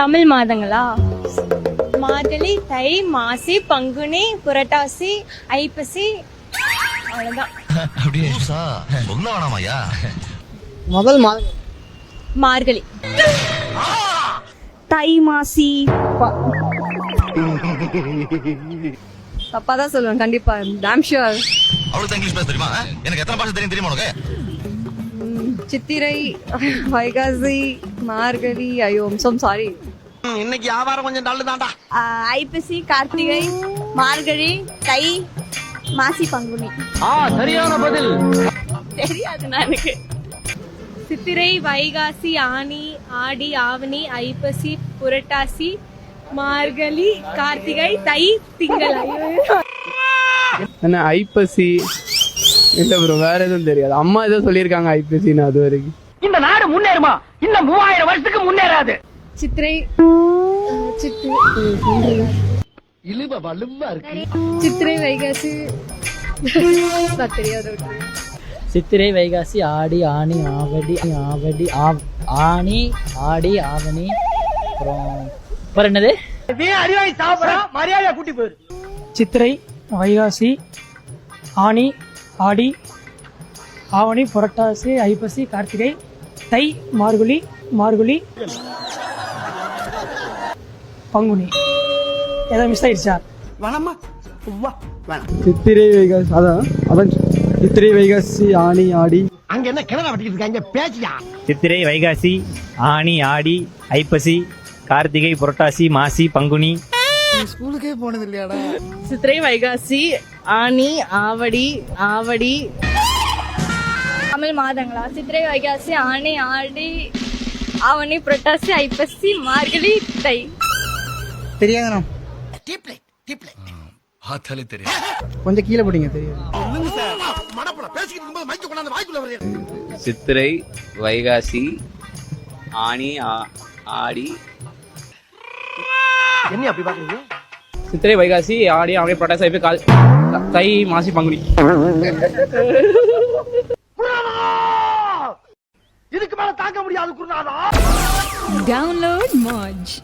தமிழ் மாதங்களா? மார்கழி தை மாசி பங்குனி புரட்டாசி ஐப்பசி அவ்வளவுதான். அப்படியே. சொல்ல வேணாமாயா முதல் மாதம். மார்கழி. தை மாசி. தப்பா தான் சொல்லுவேன் கண்டிப்பா. டேம் இங்கிலீஷ் பேச தெரியுமா? எனக்கு எத்தனை பாஷை தெரியும் தெரியுமா உனக்கு? சித்திரை வைகாசி மார்கழி ஐயோ சம் சாரி இன்னைக்கு வியாபாரம் கொஞ்சம் டல்லு தான்டா ஆஹ் ஐப்பசி கார்த்திகை மார்கழி தை மாசி பங்குனி. தெரியாதுண்ணா எனக்கு சித்திரை வைகாசி ஆனி ஆடி ஆவணி ஐப்பசி புரட்டாசி மார்கழி கார்த்திகை தை திங்கள். ஐயோ. என்ன ஐப்பசி இல்ல ப்ரோ வேற எதுவும் தெரியாது. அம்மா ஏதோ சொல்லியிருக்காங்க ஐப்பசின்னு அது வரைக்கும். இந்த நாடு முன்னேறுமா? இன்னும் மூவாயிரம் வருஷத்துக்கு முன்னேறாது. சித்திரை. இழுவ வலுவா இருக்கு. சித்திரை வைகாசி. தெரியாத சித்திரை வைகாசி ஆடி ஆணி ஆவடி ஆவடி ஆவ்- ஆனி ஆடி ஆவணி அப்புறம் அப்புறம் என்னது? நீ அறிவாய் சாப்பிடறோம் மரியாதையா கூட்டி போயிரு. சித்திரை வைகாசி ஆனி ஆடி ஆவணி புரட்டாசி ஐப்பசி கார்த்திகை தை மார்கழி மார்கழி பங்குனி. ஏதோ மிஸ் ஆயிடுச்சா? வேணாமா சித்திரை வைகாசி அதான் அதான் சித்திரை வைகாசி ஆணி ஆடி. அங்க என்ன கிணறு வெட்டிக்கிட்டு இருக்காங்க பேச்சியா சித்திரை வைகாசி ஆனி ஆடி ஐப்பசி கார்த்திகை புரட்டாசி மாசி பங்குனி ஸ்கூலுக்கே போனது இல்லையாடா சித்திரை வைகாசி ஆனி ஆவடி ஆவடி. தமிழ் மாதங்களா? சித்திரை வைகாசி ஆணி ஆடி ஆவணி புரட்டாசி ஐப்பசி மார்கழி தை. தெரியாதுண்ணா. பார்த்தாலே தெரியும். கொஞ்சம் கீழே போடுங்க வருது சித்திரை வைகாசி ஆனி ஆ- ஆடி என்ன அப்படி பாக்குறீங்க? சித்திரை வைகாசி ஆடி ஆவணி புரட்டாசி ஐப்பசி கால் தை மாசி பங்குனி. இதுக்கு மேல தாங்க முடியாது குருநாதா. டவுன்லோட் மாஜ்